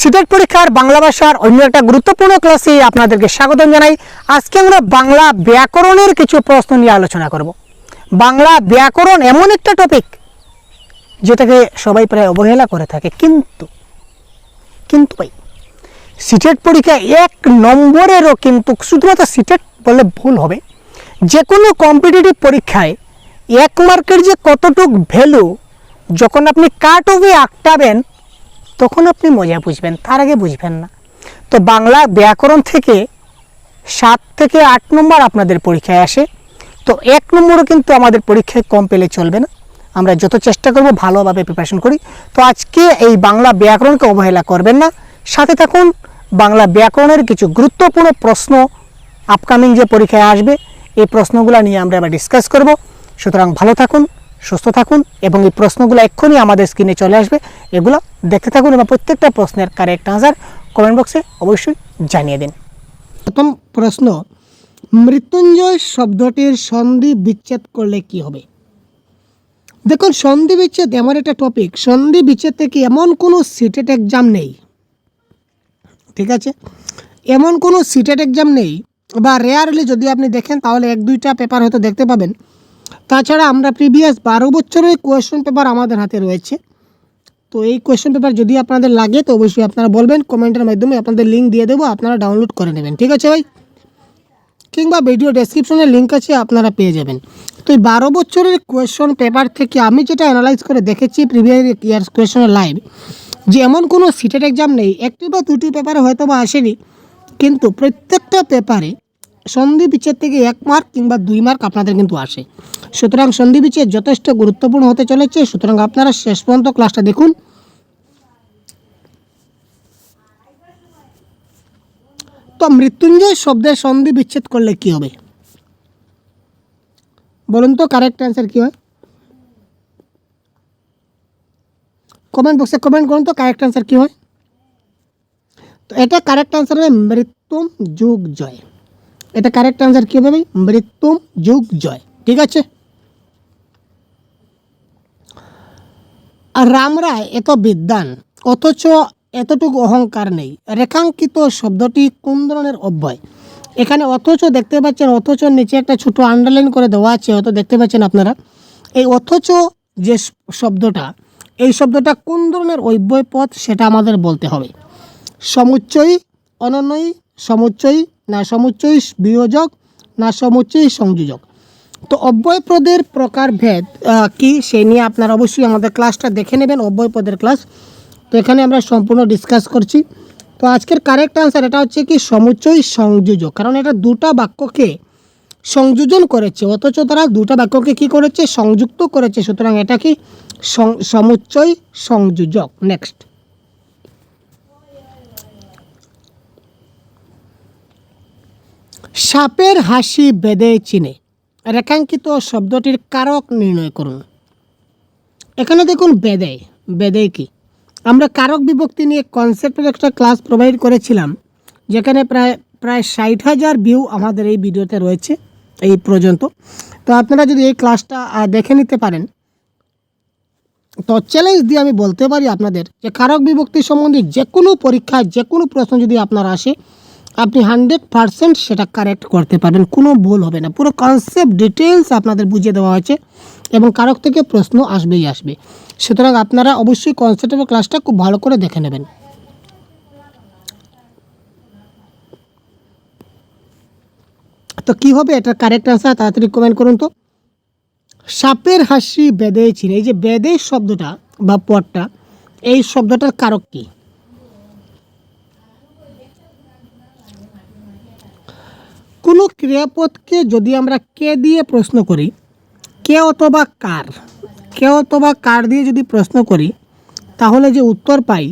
CTET পরীক্ষার বাংলা ভাষার অন্য একটা গুরুত্বপূর্ণ ক্লাসে আপনাদেরকে স্বাগতম জানাই। আজকে আমরা বাংলা ব্যাকরণের কিছু প্রশ্ন নিয়ে আলোচনা করব। বাংলা ব্যাকরণ এমন একটা টপিক যেটাকে সবাই প্রায় অবহেলা করে থাকে, কিন্তু কিন্তু ভাই, সিটেট পরীক্ষা এক নম্বরেরও কিন্তু শুধুমাত্র সিটেট বললে ভুল হবে। যে কোনো কম্পিটিটিভ পরীক্ষায় এক মার্কের যে কতটুক ভ্যালু যখন আপনি কাট অফে আটটাবেন তখন আপনি মজা বুঝবেন, তার আগে বুঝবেন না। তো বাংলা ব্যাকরণ থেকে সাত থেকে আট নম্বর আপনাদের পরীক্ষায় আসে। তো এক নম্বরও কিন্তু আমাদের পরীক্ষায় কম পেলে চলবে না। আমরা যত চেষ্টা করব ভালোভাবে প্রিপারেশন করি। তো আজকে এই বাংলা ব্যাকরণকে অবহেলা করবেন না। সাথে থাকুন, বাংলা ব্যাকরণের কিছু গুরুত্বপূর্ণ প্রশ্ন আপকামিং যে পরীক্ষায় আসবে, এই প্রশ্নগুলো নিয়ে আমরা এবার ডিসকাস করব। সুতরাং ভালো থাকুন। সুস্থ থাকুন এবং এই প্রশ্নগুলো এক্ষুনি আমাদের স্ক্রিনে চলে আসবে। এগুলো দেখতে থাকুন এবং প্রত্যেকটা প্রশ্নের কারেক্ট আনসার কমেন্ট বক্সে অবশ্যই জানিয়ে দিন। প্রথম প্রশ্ন, মৃত্যুঞ্জয় শব্দটির সন্ধি বিচ্ছেদ করলে কি হবে? দেখুন, সন্ধি বিচ্ছেদ এমন একটা টপিক সন্ধি বিচ্ছেদ থেকে এমন কোনো সিটেট এক্সাম নেই? ঠিক আছে? এমন কোনো সিটেট এক্সাম নেই বা রেয়ারলি যদি আপনি দেখেন তাহলে এক দুইটা পেপার হয়তো দেখতে পাবেন। তাছাড়া আমরা প্রিভিয়াস বারো বছরের কোয়েশ্চেন পেপার আমাদের হাতে রয়েছে। তো এই কোয়েশ্চেন পেপার যদি আপনাদের লাগে, তো অবশ্যই আপনারা বলবেন, কমেন্টের মাধ্যমে আপনাদের লিঙ্ক দিয়ে দেবো, আপনারা ডাউনলোড করে নেবেন, ঠিক আছে ভাই? কিংবা ভিডিও ডেসক্রিপশনে লিঙ্ক আছে, আপনারা পেয়ে যাবেন। তো এই বারো বছরের কোয়েশ্চন পেপার থেকে আমি যেটা অ্যানালাইজ করে দেখেছি প্রিভিয়াস ইয়ার্স কোয়েশ্চনের লাইভ যে এমন কোনো সিটের এক্সাম নেই। একটি বা দুটি পেপারে হয়তো বা আসেনি, কিন্তু প্রত্যেকটা পেপারে সন্ধি বিচ্ছেদ থেকে এক মার্ক কিংবা দুই মার্ক আপনাদের কিন্তু আসে। সুতরাং সন্ধি বিচ্ছেদ যথেষ্ট গুরুত্বপূর্ণ হতে চলেছে। সুতরাং আপনারা শেষ পর্যন্ত ক্লাসটা দেখুন। তো মৃত্যুঞ্জয় শব্দের সন্ধি বিচ্ছেদ করলে কি হবে? বলুন তো কারেক্ট অ্যান্সার কী হয়? কমেন্ট বক্সে কমেন্ট করুন তো কারেক্ট অ্যান্সার কী হয়? তো এটা কারেক্ট অ্যান্সার হবে মৃত্যুম যুগ জয়। এটা কারেক্ট অ্যান্সার কী হবে মৃত্যুম যুগ জয়। ঠিক আছে? আর রামরায় এত বিদ্যান অথচ এতটুকু অহংকার নেই। রেখাঙ্কিত শব্দটি কোন ধরনের অব্যয় এখানে অথচ দেখতে পাচ্ছেন, অথচ নিচে একটা ছোট আন্ডারলাইন করে দেওয়া আছে, হয়তো দেখতে পাচ্ছেন আপনারা। এই অথচ যে শব্দটা, এই শব্দটা কোন ধরনের অব্যয় পথ সেটা আমাদের বলতে হবে। সমুচ্চয়ী, অনন্যয়ী সমুচ্চয়ী না সমুচ্চয়ী বিয়োজক না সমুচ্চয়ী সংযোজক। তো অব্যয় পদের প্রকারভেদ কি সেই নিয়ে আপনারা অবশ্যই আমাদের ক্লাসটা দেখে নেবেন অব্যয় পদের ক্লাস। তো এখানে আমরা সম্পূর্ণ ডিসকাস করছি। তো আজকের কারেক্ট আনসার এটা হচ্ছে কি সমুচ্চয়ী সংযোজক, কারণ এটা দুটা বাক্যকে সংযোজন করেছে, অথচ তারা দুটা বাক্যকে কি করেছে? সংযুক্ত করেছে, সুতরাং এটা কি সমুচ্চয় সংযোজক। নেক্সট সাপের হাসি বেদে চিনে। রেখাঙ্কিত শব্দটির কারক নির্ণয় করুন। এখানে দেখুন বেদে। বেদে কি? আমরা কারক বিভক্তি নিয়ে কনসেপ্টের একটা ক্লাস প্রোভাইড করেছিলাম, যেখানে প্রায় প্রায় ষাট হাজার ভিউ আমাদের এই ভিডিওতে রয়েছে, এই পর্যন্ত। তো আপনারা যদি এই ক্লাসটা দেখে নিতে পারেন, তো চ্যালেঞ্জ দিয়ে আমি বলতে পারি আপনাদের যে কারক বিভক্তি সম্বন্ধে যে কোনো পরীক্ষায়, যে কোনো প্রশ্ন যদি আপনার আসে আপনি হান্ড্রেড পারসেন্ট সেটা কারেক্ট করতে পারবেন, কোনো ভুল হবে না। পুরো কনসেপ্ট ডিটেলস আপনাদের বুঝিয়ে দেওয়া হয়েছে এবং কারক থেকে প্রশ্ন আসবেই আসবে। সুতরাং আপনারা অবশ্যই কনসেপ্টের ক্লাসটা খুব ভালো করে দেখে নেবেন। তো কী হবে? এটার কারেক্ট আনসার তাড়াতাড়ি কমেন্ট করুন তো। সাপের হাসি বেদে ছিল এই যে বেদে শব্দটা বা পদটা, এই শব্দটার কারক কি? কোনো ক্রিয়াপদকে যদি আমরা কে দিয়ে প্রশ্ন করি, কে অথবা কার, কে অথবা কার দিয়ে যদি প্রশ্ন করি, তাহলে যে উত্তর পাই,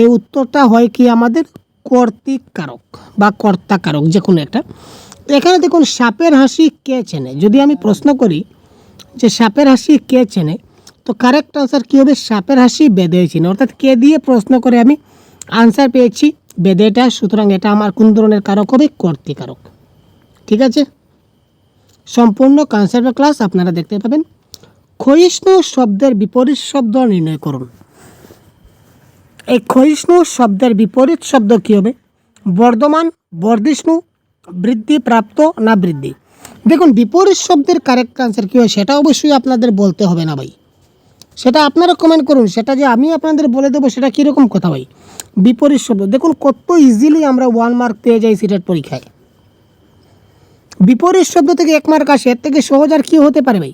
এই উত্তরটা হয় কি আমাদের কর্তৃক কারক বা কর্তা কারক যে কোনো একটা। এখানে দেখুন, সাপের হাসি কে চেনে? যদি আমি প্রশ্ন করি যে সাপের হাসি কে চেনে, তো কারেক্ট আনসার কী হবে? সাপের হাসি বেদে চেনে। অর্থাৎ কে দিয়ে প্রশ্ন করে আমি আনসার পেয়েছি বেদেটা, সুতরাং এটা আমার কোন ধরনের কারক হবে? কর্তৃকারক। ঠিক আছে? সম্পূর্ণ কনসেপ্ট ক্লাস আপনারা দেখতে পাবেন। ক্ষয়িষ্ণু শব্দের বিপরীত শব্দ নির্ণয় করুন। এই ক্ষয়িষ্ণু শব্দের বিপরীত শব্দ কী হবে? বর্ধমান, বর্ধিষ্ণু, বৃদ্ধি প্রাপ্ত না বৃদ্ধি? দেখুন, বিপরীত শব্দের কারেক্ট আনসার কী হয় সেটা অবশ্যই আপনাদের বলতে হবে না ভাই। সেটা আপনারা কমেন্ট করুন, সেটা যে আমি আপনাদের বলে দেবো সেটা কীরকম কথা ভাই? বিপরীত শব্দ, দেখুন কত ইজিলি আমরা ওয়ান মার্ক পেয়ে যাই সিটের পরীক্ষায়। বিপরীত শব্দ থেকে এক মার্ক আসে, এর থেকে সহজ আর কী হতে পারে ভাই?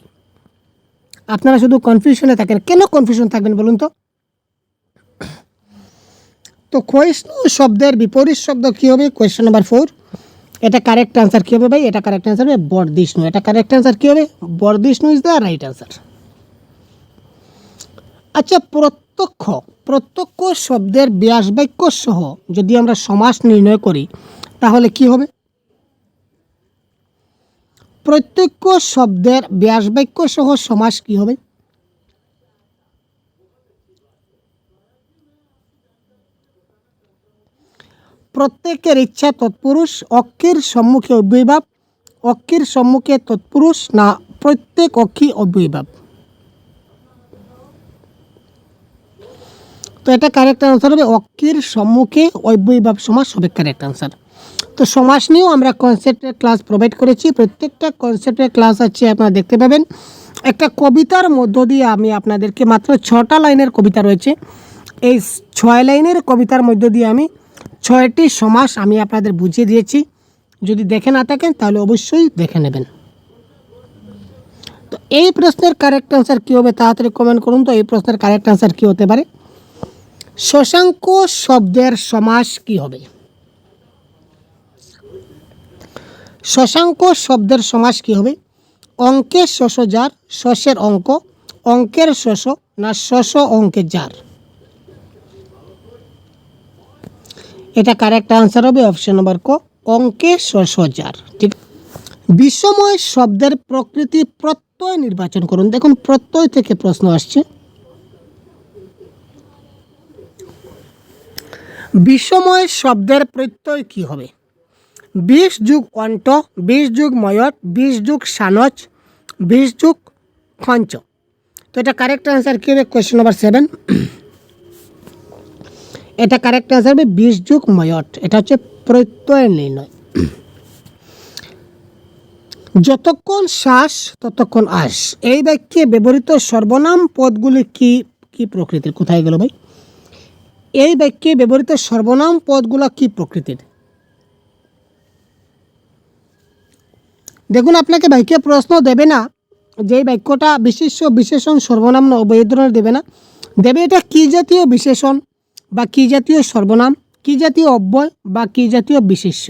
আপনারা শুধু কনফিউশনে থাকেন। কেন কনফিউশন থাকবেন বলুন তো? তো ক্ষয়িষ্ণু শব্দের বিপরীত শব্দ কী হবে? কোয়েশ্চেন নাম্বার ফোর এটা কারেক্ট আনসার কী হবে ভাই? এটা কারেক্ট আনসার হবে বর্ধিষ্ণু এটা কারেক্ট আনসার কী হবে? বর্ধিষ্ণু ইজ দ্য রাইট আনসার আচ্ছা প্রত্যক্ষ। প্রত্যক্ষ শব্দের ব্যাস বাক্য সহ যদি আমরা সমাস নির্ণয় করি, তাহলে কি হবে? প্রত্যক্ষ শব্দের ব্যাস বাক্য সহ সমাস কি হবে? প্রত্যেকের ইচ্ছা তৎপুরুষ, অক্ষের সম্মুখে অব্যয়ভাব, অক্ষের সম্মুখে তৎপুরুষ না প্রত্যেক অক্ষী অব্যয়ভাব। তো এটা কারেক্ট আনসার হবে, অক্ষের সম্মুখে অব্যয়ভাব সমাস হবে কারেক্ট আনসার তো সমাস নিয়েও আমরা কনসেপ্টের ক্লাস প্রোভাইড করেছি। প্রত্যেকটা কনসেপ্টের ক্লাস আছে, আপনারা দেখতে পাবেন। একটা কবিতার মধ্য দিয়ে আমি আপনাদেরকে মাত্র ছটা লাইনের কবিতা রয়েছে। এই ছয় লাইনের কবিতার মধ্য দিয়ে আমি ছয়টি সমাস আমি আপনাদের বুঝিয়ে দিয়েছি। যদি দেখে না থাকেন, তাহলে অবশ্যই দেখে নেবেন। তো এই প্রশ্নের কারেক্ট আনসার কী হবে তাড়াতাড়ি কমেন্ট করুন তো, এই প্রশ্নের কারেক্ট আনসার কী হতে পারে? শশাঙ্ক শব্দের সমাস কি হবে? শশাঙ্ক শব্দের সমাস কি হবে? অঙ্কের শশ যার শশের অঙ্ক। অঙ্কের শশ না শশ অঙ্কের যার? এটা কারেক্ট আনসার হবে অপশন নম্বর ক। অঙ্কে শশ যার, ঠিক বিশ্বময় শব্দের প্রকৃতি প্রত্যয় নির্বাচন করুন। দেখুন, প্রত্যয় থেকে প্রশ্ন আসছে। বিষময় শব্দের প্রত্যয় কি হবে? বিশ যুগ অন্ত, বিশ যুগ ময়ট বিশ যুগ সানচ বিশ যুগ খঞ্চ। তো এটা কারেক্ট আনসার কী হবে? কোয়েশ্চেন নাম্বার সেভেন এটা কারেক্ট আনসার হবে বিশ যুগ ময়ট এটা হচ্ছে প্রত্যয় নির্ণয়। যতক্ষণ শ্বাস, ততক্ষণ আস। এই বাক্যে ব্যবহৃত সর্বনাম পদগুলি কি কি প্রকৃতির? কোথায় গেল ভাই? এই বাক্যে ব্যবহৃত সর্বনাম পদগুলো কি প্রকৃতির? দেখুন, আপনাকে বাক্যে প্রশ্ন দেবে না যে বাক্যটা বিশেষ্য বিশেষণ সর্বনাম উভয় ধরনের দেবে না। দেবে এটা কী জাতীয় বিশেষণ বা কী জাতীয় সর্বনাম, কী জাতীয় অব্যয় বা কী জাতীয় বিশেষ্য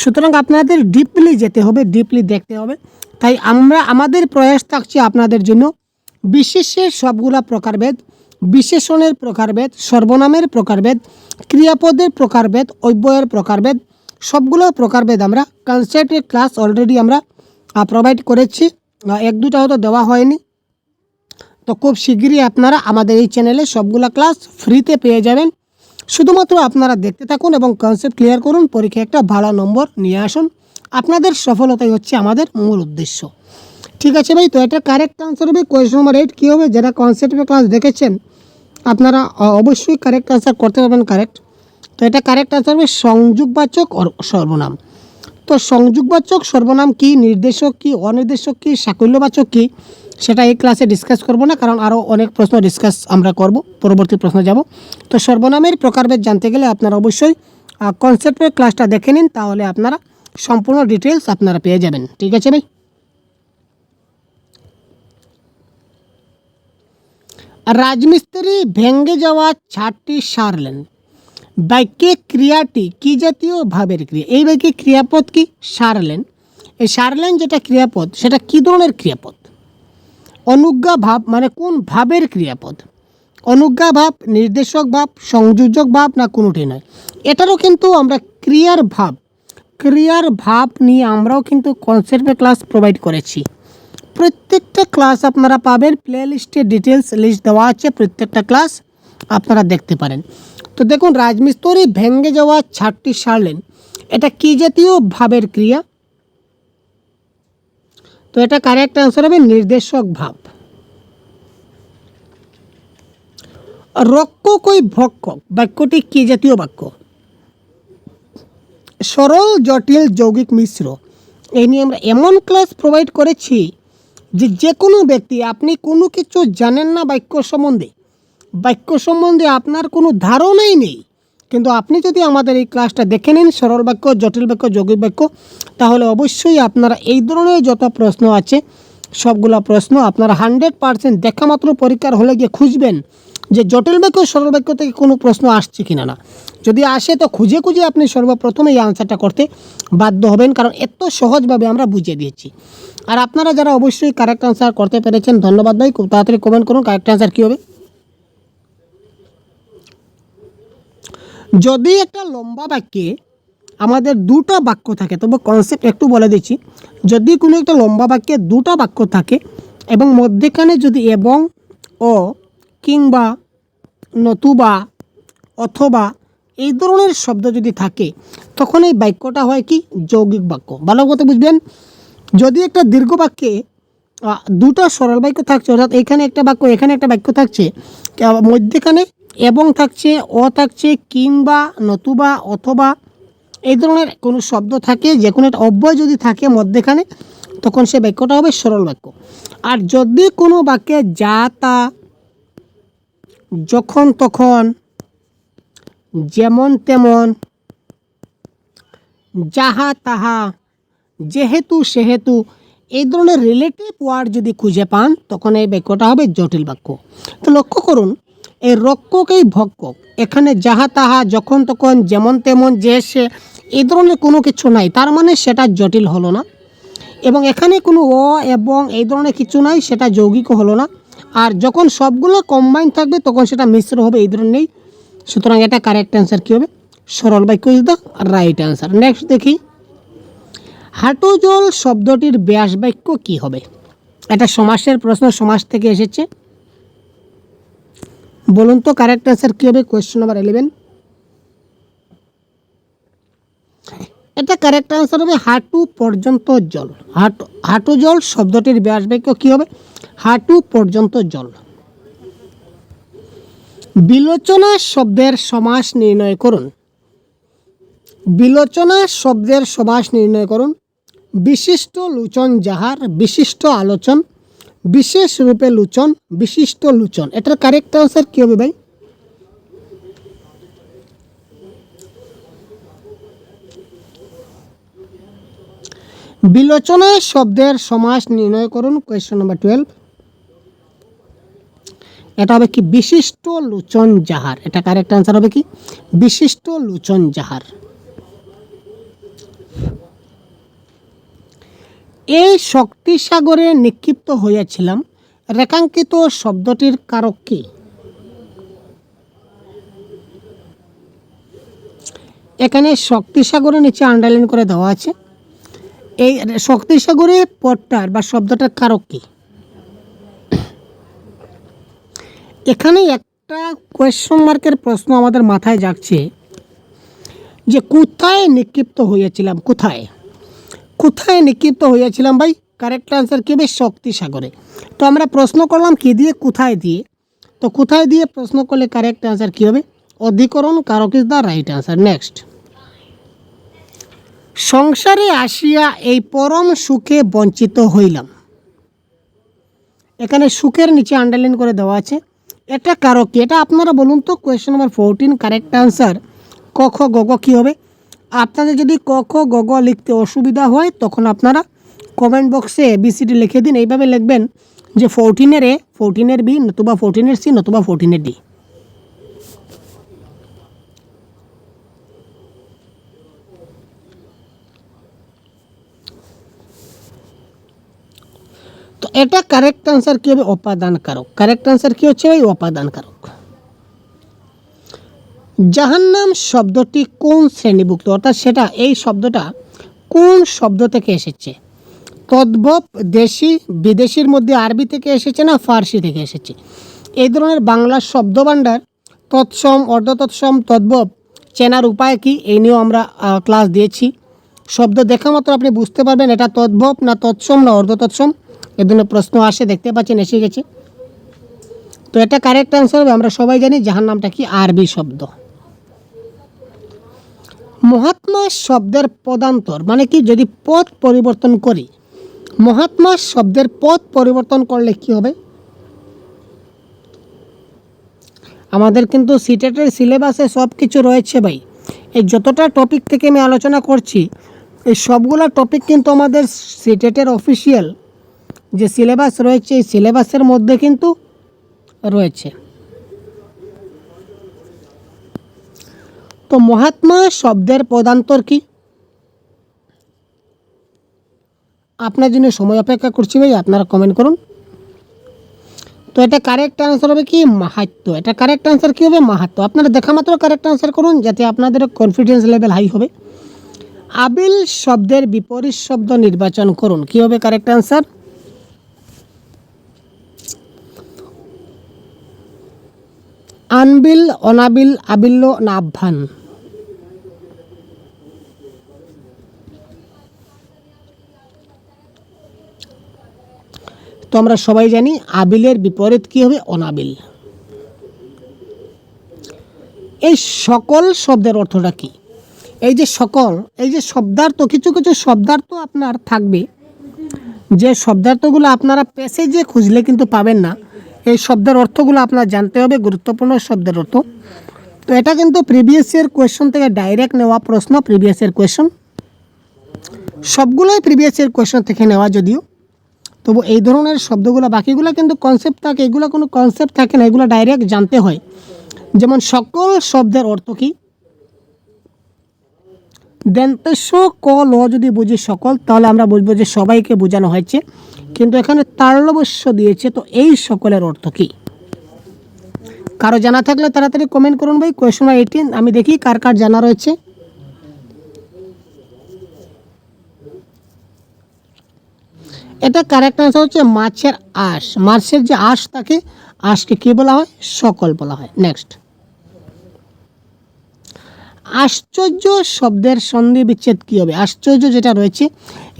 সুতরাং আপনাদের ডিপলি যেতে হবে ডিপলি দেখতে হবে। তাই আমরা, আমাদের প্রয়াস থাকছে আপনাদের জন্য বিশেষের সবগুলা প্রকারভেদ, বিশেষণের প্রকারভেদ, সর্বনামের প্রকারভেদ, ক্রিয়াপদের প্রকারভেদ, অব্যয়ের প্রকারভেদ সবগুলো প্রকারভেদ আমরা কনসেপ্টের ক্লাস অলরেডি আমরা প্রোভাইড করেছি। এক দুটা হয়তো দেওয়া হয়নি। তো খুব শীঘ্রই আপনারা আমাদের এই চ্যানেলে সবগুলো ক্লাস ফ্রিতে পেয়ে যাবেন। শুধুমাত্র আপনারা দেখতে থাকুন এবং কনসেপ্ট ক্লিয়ার করুন, পরীক্ষায় একটা ভালো নম্বর নিয়ে আসুন। আপনাদের সফলতাই হচ্ছে আমাদের মূল উদ্দেশ্য। ঠিক আছে ভাই, তো এটা কারেক্ট আনসার হবে। কোয়েশ্চন নম্বর এইট কী হবে? যারা কনসেপ্টের ক্লাস দেখেছেন, আপনারা অবশ্যই কারেক্ট আনসার করতে পারবেন কারেক্ট তো এটা কারেক্ট আনসার হবে সংযোগবাচক সর্বনাম। তো সংযোগবাচক সর্বনাম কি, নির্দেশক কি, অনির্দেশক কি সাকল্যবাচক কি, সেটা এই ক্লাসে ডিসকাস করব না, কারণ আরও অনেক প্রশ্ন ডিসকাস আমরা করব, পরবর্তী প্রশ্ন যাব। তো সর্বনামের প্রকারভেদ জানতে গেলে আপনারা অবশ্যই কনসেপ্টের ক্লাসটা দেখে নিন, তাহলে আপনারা সম্পূর্ণ ডিটেলস আপনারা পেয়ে যাবেন। ঠিক আছে ভাই? রাজমিস্ত্রি ভেঙ্গে যাওয়া ছাদটি সারলেন। বাক্যে ক্রিয়াটি কি জাতীয় ভাবের ক্রিয়া? এই বাক্যে ক্রিয়াপদ কি? সারলেন। এই সারলেন যেটা ক্রিয়াপদ, সেটা কি ধরনের ক্রিয়াপদ? অনুজ্ঞা ভাব মানে কোন ভাবের ক্রিয়াপদ? অনুজ্ঞা ভাব, নির্দেশক ভাব, সংযোজক ভাব না কোনোটি নয়। এটারও কিন্তু আমরা ক্রিয়ার ভাব ক্রিয়ার ভাব নিয়ে আমরাও কিন্তু কনসেপ্টের ক্লাস প্রোভাইড করেছি। প্রত্যেকটা ক্লাস আপনারা পাবেন প্লে লিস্টে ডিটেলস লিস্ট দেওয়া আছে, প্রত্যেকটা ক্লাস আপনারা দেখতে পারেন। তো দেখুন, রাজমিস্ত্রি ভেঙ্গে যাওয়া ছাদটি সারলেন। এটা কি জাতীয় ভাবের ক্রিয়া? তো এটা কারেক্ট আনসার হবে নির্দেশক ভাব। রক্ষকই ভক্ষক বাক্যটি কি জাতীয় বাক্য? সরল, জটিল, যৌগিক মিশ্র। এই নিয়ে আমরা এমন ক্লাস প্রোভাইড করেছি যে যে কোনো ব্যক্তি, আপনি কোনো কিছু জানেন না বাক্য সম্বন্ধে। বাক্য সম্বন্ধে আপনার কোনো ধারণাই নেই। কিন্তু আপনি যদি আমাদের এই ক্লাসটা দেখে নিন, সরল বাক্য, জটিল বাক্য, যৌগিক বাক্য, তাহলে অবশ্যই আপনারা এই ধরনের যত প্রশ্ন আছে, সবগুলো প্রশ্ন আপনারা হান্ড্রেড পারসেন্ট দেখা মাত্র পরীক্ষার হলে গিয়ে খুঁজবেন যে জটিল বাক্য, সরল বাক্য থেকে কোনো প্রশ্ন আসছে কিনা না। যদি আসে, তো খুঁজে খুঁজে আপনি সর্বপ্রথমে এই আনসারটা করতে বাধ্য হবেন, কারণ এত সহজভাবে আমরা বুঝিয়ে দিয়েছি। আর আপনারা যারা অবশ্যই কারেক্ট আনসার করতে পেরেছেন, ধন্যবাদ ভাই। খুব তাড়াতাড়ি কমেন্ট করুন কারেক্ট আনসার কী হবে? যদি একটা লম্বা বাক্যে আমাদের দুটো বাক্য থাকে, তবে কনসেপ্ট একটু বলে দিচ্ছি। যদি কোনো একটা লম্বা বাক্যে দুটো বাক্য থাকে এবং মধ্যেখানে যদি এবং ও কিংবা নতুবা অথবা এই ধরনের শব্দ যদি থাকে, তখন এই বাক্যটা হয় কি? যৌগিক বাক্য। ভালো কথা বুঝবেন? যদি একটা দীর্ঘ বাক্যে দুটো সরল বাক্য থাকছে, অর্থাৎ এখানে একটা বাক্য, এখানে একটা বাক্য থাকছে মধ্যেখানে এবং থাকছে, অ থাকছে, কিংবা, নতুবা, অথবা, এই ধরনের কোনো শব্দ থাকে, যে কোনো একটা অব্যয় যদি থাকে মধ্যেখানে, তখন সে বাক্যটা হবে সরল বাক্য। আর যদি কোনো বাক্যে যা, তা, যখন, তখন, যেমন, তেমন, যাহা, তাহা, যেহেতু, সেহেতু, এই ধরনের রিলেটিভ ওয়ার্ড যদি খুঁজে পান, তখন এই বাক্যটা হবে জটিল বাক্য। তো লক্ষ্য করুন এই রক্ষকেই ভক্ষক এখানে যাহা তাহা যখন তখন যেমন তেমন যে সে এই ধরনের কোনো কিছু নাই, তার মানে সেটা জটিল হলো না। এবং এখানে কোনো অ এবং এই ধরনের কিছু নাই, সেটা যৌগিকও হলো না। আর যখন সবগুলো কম্বাইন থাকবে, তখন সেটা মিশ্র হবে, এই ধরনেরই সুতরাং এটা কারেক্ট অ্যান্সার কী হবে? সরল বাক্য is the right answer next দেখি। হাঁটু জল শব্দটির ব্যাস বাক্য কী হবে? এটা সমাসের প্রশ্ন সমাজ থেকে এসেছে। বলুন তো কারেক্ট অ্যান্সার কী হবে? কোয়েশ্চেন নাম্বার ইলেভেন এটা কারেক্ট আনসার হবে হাঁটু পর্যন্ত জল। হাঁটু হাঁটু জল শব্দটির ব্যাস বাক্য কী হবে? হাঁটু পর্যন্ত জল। বিলোচনা শব্দের সমাস নির্ণয় করুন। বিলোচনা শব্দের সমাস নির্ণয় করুন। বিশিষ্ট লোচন যাহার বিশিষ্ট আলোচন বিশেষ রূপে লুচন, বিশিষ্ট লুচন। এটার কারেক্ট আনসার কী হবে ভাই? বিলোচনা শব্দের সমাস নির্ণয় করুন কোয়েশ্চন নাম্বার টুয়েলভ এটা হবে কি? বিশিষ্ট লোচন জাহার। এটা কারেক্ট আনসার হবে কি? বিশিষ্ট লোচন যাহার এই শক্তি সাগরে নিক্ষিপ্ত হইয়াছিলাম রেখাঙ্কিত শব্দটির কারক কি? এখানে শক্তি সাগরের নিচে আন্ডারলাইন করে দেওয়া আছে। এই শক্তিসাগরে পদটার বা শব্দটার কারক কি? এখানে একটা কোয়েশ্চন মার্কের প্রশ্ন আমাদের মাথায় জাগছে যে কোথায় নিক্ষিপ্ত হইয়াছিলাম কোথায়? কোথায় নিক্ষিপ্ত হইয়াছিলাম ভাই? কারেক্ট আনসার কি হবে শক্তিসাগরে তো আমরা প্রশ্ন করলাম কি দিয়ে, কোথায় দিয়ে? তো কোথায় দিয়ে প্রশ্ন করলে কারেক্ট আনসার কী হবে? অধিকরণ কারক is the right answer next সংসারে আসিয়া এই পরম সুখে বঞ্চিত হইলাম। এখানে সুখের নিচে আন্ডারলাইন করে দেওয়া আছে। এটা কারও কি? এটা আপনারা বলুন তো। Question number fourteen correct answer ক, খ, গ গ কী হবে? আপনাদের যদি ক, খ, গ গ লিখতে অসুবিধা হয়, তখন আপনারা কমেন্ট বক্সে এবিসিডি লিখে দিন। এইভাবে লিখবেন যে ফোরটিনের এ ফোরটিনের বি নতুবা ফোরটিনের সি নতুবা ফোরটিনের ডি তো এটা কারেক্ট আনসার কী হবে? উপাদান কারক কারেক্ট আনসার কী হচ্ছে ওই উপাদান কারক জাহান্নাম শব্দটি কোন শ্রেণীভুক্ত? অর্থাৎ সেটা, এই শব্দটা কোন শব্দ থেকে এসেছে? তদ্ভব দেশি, বিদেশির মধ্যে আরবি থেকে এসেছে না ফার্সি থেকে এসেছে? এই ধরনের বাংলা শব্দভাণ্ডার, তৎসম, অর্ধতৎসম, তদ্ভব চেনার উপায় কি? এই নিয়েও আমরা ক্লাস দিয়েছি। শব্দ দেখা মাত্র আপনি বুঝতে পারবেন এটা তদ্ভব না তৎসম না অর্ধতৎসম। এ ধরনের প্রশ্ন আসে, দেখতে পাচ্ছেন, এসে গেছে। তো এটা কারেক্ট অ্যান্সার হবে, আমরা সবাই জানি যাহার নামটা কি আরবি শব্দ। মহাত্মা শব্দের পদান্তর মানে কি যদি পদ পরিবর্তন করি, মহাত্মা শব্দের পদ পরিবর্তন করলে কি হবে? আমাদের কিন্তু সিটেটের সিলেবাসে সব কিছু রয়েছে ভাই। এই যতটা টপিক থেকে আমি আলোচনা করছি, এই সবগুলো টপিক কিন্তু আমাদের সিটেটের অফিসিয়াল যে সিলেবাস রয়েছে, এই সিলেবাসের মধ্যে কিন্তু রয়েছে। মহাত্মা শব্দের পদান্তর কি? আপনার জন্য সময় অপেক্ষা করছি ভাই, আপনারা কমেন্ট করুন। তো এটা কারেক্ট আনসার হবে কি? মাহাত্ম এটা কারেক্ট আনসার কী হবে? মাহাত্ম আপনারা দেখা মাত্র কারেক্ট আনসার করুন, যাতে আপনাদের কনফিডেন্স লেভেল হাই হবে। আবিল শব্দের বিপরীত শব্দ নির্বাচন করুন। কী হবে কারেক্ট আনসার আনবিল, অনাবিল, আবিল্য, না আহ্বান তো আমরা সবাই জানি আবিলের বিপরীত কি হবে? অনাবিল। এই সকল শব্দের অর্থটা কি? এই যে সকল, এই যে শব্দার্থ, কিছু কিছু শব্দার্থ আপনার থাকবে। যে শব্দার্থগুলো আপনারা প্যাসেজে খুঁজলে কিন্তু পাবেন না। এই শব্দের অর্থগুলো আপনার জানতে হবে, গুরুত্বপূর্ণ শব্দের অর্থ। তো এটা কিন্তু প্রিভিয়াস ইয়ার কোয়েশ্চন থেকে ডাইরেক্ট নেওয়া প্রশ্ন প্রিভিয়াস ইয়ার কোয়েশ্চন সবগুলোই প্রিভিয়াস ইয়ার কোয়েশ্চন থেকে নেওয়া যদিও। তবু এই ধরনের শব্দগুলো, বাকিগুলো কিন্তু কনসেপ্ট থাকে, এগুলো কোনো কনসেপ্ট থাকে না, এগুলো ডাইরেক্ট জানতে হয়। যেমন সকল শব্দের অর্থ কী? দেন্তেশ ক ল যদি বুঝি সকল, তাহলে আমরা বুঝব যে সবাইকে বোঝানো হয়েছে। কিন্তু এখানে তারলবস্য দিয়েছে, তো এই সকলের অর্থ কী? কারও জানা থাকলে তাড়াতাড়ি কমেন্ট করুন ভাই। কোয়েশন এইটিন আমি দেখি কার কার জানা রয়েছে। এটা কারেক্ট আনসার হচ্ছে মাছের আঁশ। মাছের যে আঁশ থাকে, আঁশকে কী বলা হয়? সকল বলা হয়। নেক্সট আশ্চর্য শব্দের সন্ধি বিচ্ছেদ কী হবে? আশ্চর্য যেটা রয়েছে,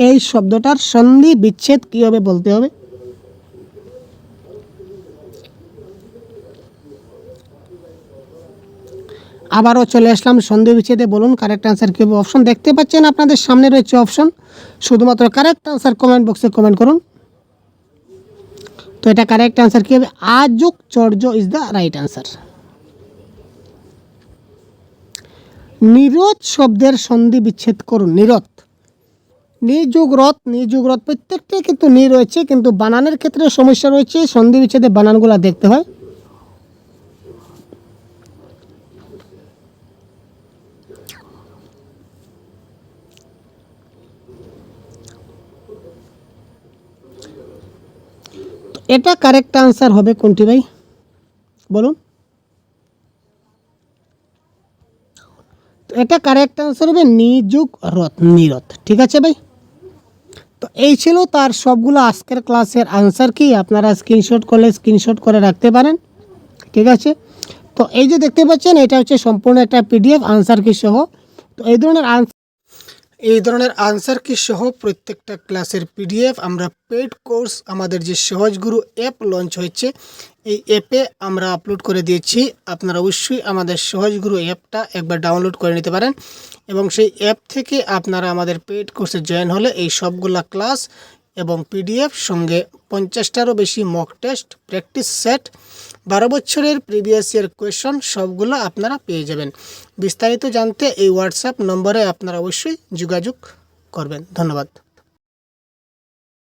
এই শব্দটার সন্ধি বিচ্ছেদ কী হবে বলতে হবে? আবারও চলে আসলাম সন্ধি বিচ্ছেদে। বলুন কারেক্ট আনসার কী অপশন দেখতে পাচ্ছেন, আপনাদের সামনে রয়েছে অপশন শুধুমাত্র কারেক্ট আনসার কমেন্ট বক্সে কমেন্ট করুন। তো এটা কারেক্ট আনসার কী হবে? আযুক চর্য ইজ দ্য রাইট আনসার নিরোধ শব্দের সন্ধি বিচ্ছেদ করুন, নিরোধ। নিযুগ রথ নিযুগ রথ, প্রত্যেকটাই কিন্তু নি রয়েছে, কিন্তু বানানের ক্ষেত্রে সমস্যা রয়েছে। সন্ধি বিচ্ছেদে বানানগুলো দেখতে হয়। এটা কারেক্ট আনসার হবে কোনটি ভাই? বলুন। এটা কারেক্ট আনসার হবে নিযুগ রথ, নিরথ, ঠিক আছে ভাই? তো এই ছিল তার সবগুলো আজকের ক্লাসের আনসার কি? আপনারা স্ক্রিনশট করলে স্ক্রিনশট করে রাখতে পারেন, ঠিক আছে? তো এই যে দেখতে পাচ্ছেন, এটা হচ্ছে সম্পূর্ণ একটা পিডিএফ আনসার কি সহ? তো এই ধরনের আনসার এই ধরনের আনসার কি সহ প্রত্যেকটা ক্লাসের পিডিএফ আমরা পেড কোর্স আমাদের যে সহজগুরু অ্যাপ লঞ্চ হয়েছে, এই অ্যাপে আমরা আপলোড করে দিয়েছি। আপনারা অবশ্যই আমাদের সহজগুরু অ্যাপটা একবার ডাউনলোড করে নিতে পারেন। এবং সেই অ্যাপ থেকে আপনারা আমাদের পেড কোর্সে জয়েন হলে এই সবগুলা ক্লাস এবং পিডিএফ সঙ্গে পঞ্চাশটারও বেশি মক টেস্ট প্র্যাকটিস সেট বারো বছরের প্রিভিয়াস ইয়ার কোয়েশন সবগুলো আপনারা পেয়ে যাবেন। বিস্তারিত জানতে এই হোয়াটসঅ্যাপ নম্বরে আপনারা অবশ্যই যোগাযোগ করবেন। ধন্যবাদ।